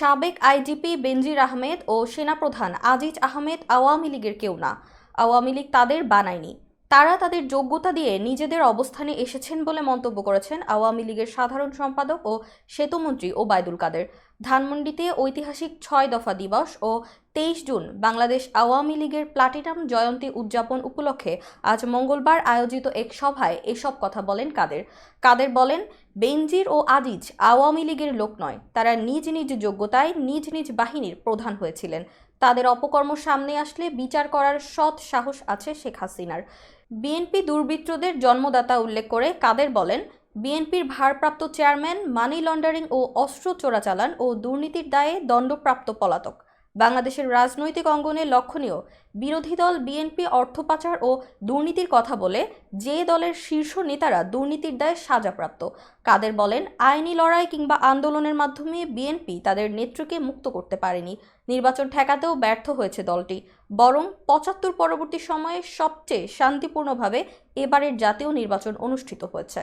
সাবেক আইজিপি বেনজির আহমেদ ও সেনাপ্রধান আজিজ আহমেদ আওয়ামী লীগের কেউ না। আওয়ামী লীগ তাদের বানায়নি। তারা তাদের যোগ্যতা দিয়ে নিজেদের অবস্থানে এসেছেন বলে মন্তব্য করেছেন আওয়ামী লীগের সাধারণ সম্পাদক ও সেতুমন্ত্রী ওবায়দুল কাদের। ধানমন্ডিতে ঐতিহাসিক ছয় দফা দিবস ও তেইশ জুন বাংলাদেশ আওয়ামী লীগের প্লাটিনাম জয়ন্তী উদযাপন উপলক্ষে আজ মঙ্গলবার আয়োজিত এক সভায় এসব কথা বলেন কাদের। কাদের বলেন, বেনজির ও আজিজ আওয়ামী লীগের লোক নয়, তারা নিজ নিজ যোগ্যতায় নিজ নিজ বাহিনীর প্রধান হয়েছিলেন। তাদের অপকর্ম সামনে আসলে বিচার করার সৎ সাহস আছে শেখ হাসিনার। বিএনপি দুর্বৃত্তদের জন্মদাতা উল্লেখ করে কাদের বলেন বিএনপির ভারপ্রাপ্ত চেয়ারম্যান, মানি লন্ডারিং ও অস্ত্র চোরাচালান ও দুর্নীতির দায়ে দণ্ডপ্রাপ্ত পলাতক। বাংলাদেশের রাজনৈতিক অঙ্গনে লক্ষণীয়, বিরোধী দল বিএনপি অর্থ পাচার ও দুর্নীতির কথা বলে যে দলের শীর্ষ নেতারা দুর্নীতির দায়ে সাজাপ্রাপ্ত। কাদের বলেন, আইনি লড়াই কিংবা আন্দোলনের মাধ্যমে বিএনপি তাদের নেত্রীকে মুক্ত করতে পারেনি। নির্বাচন ঠেকাতেও ব্যর্থ হয়েছে দলটি। বরং পঁচাত্তর পরবর্তী সময়ে সবচেয়ে শান্তিপূর্ণভাবে এবারের জাতীয় নির্বাচন অনুষ্ঠিত হয়েছে।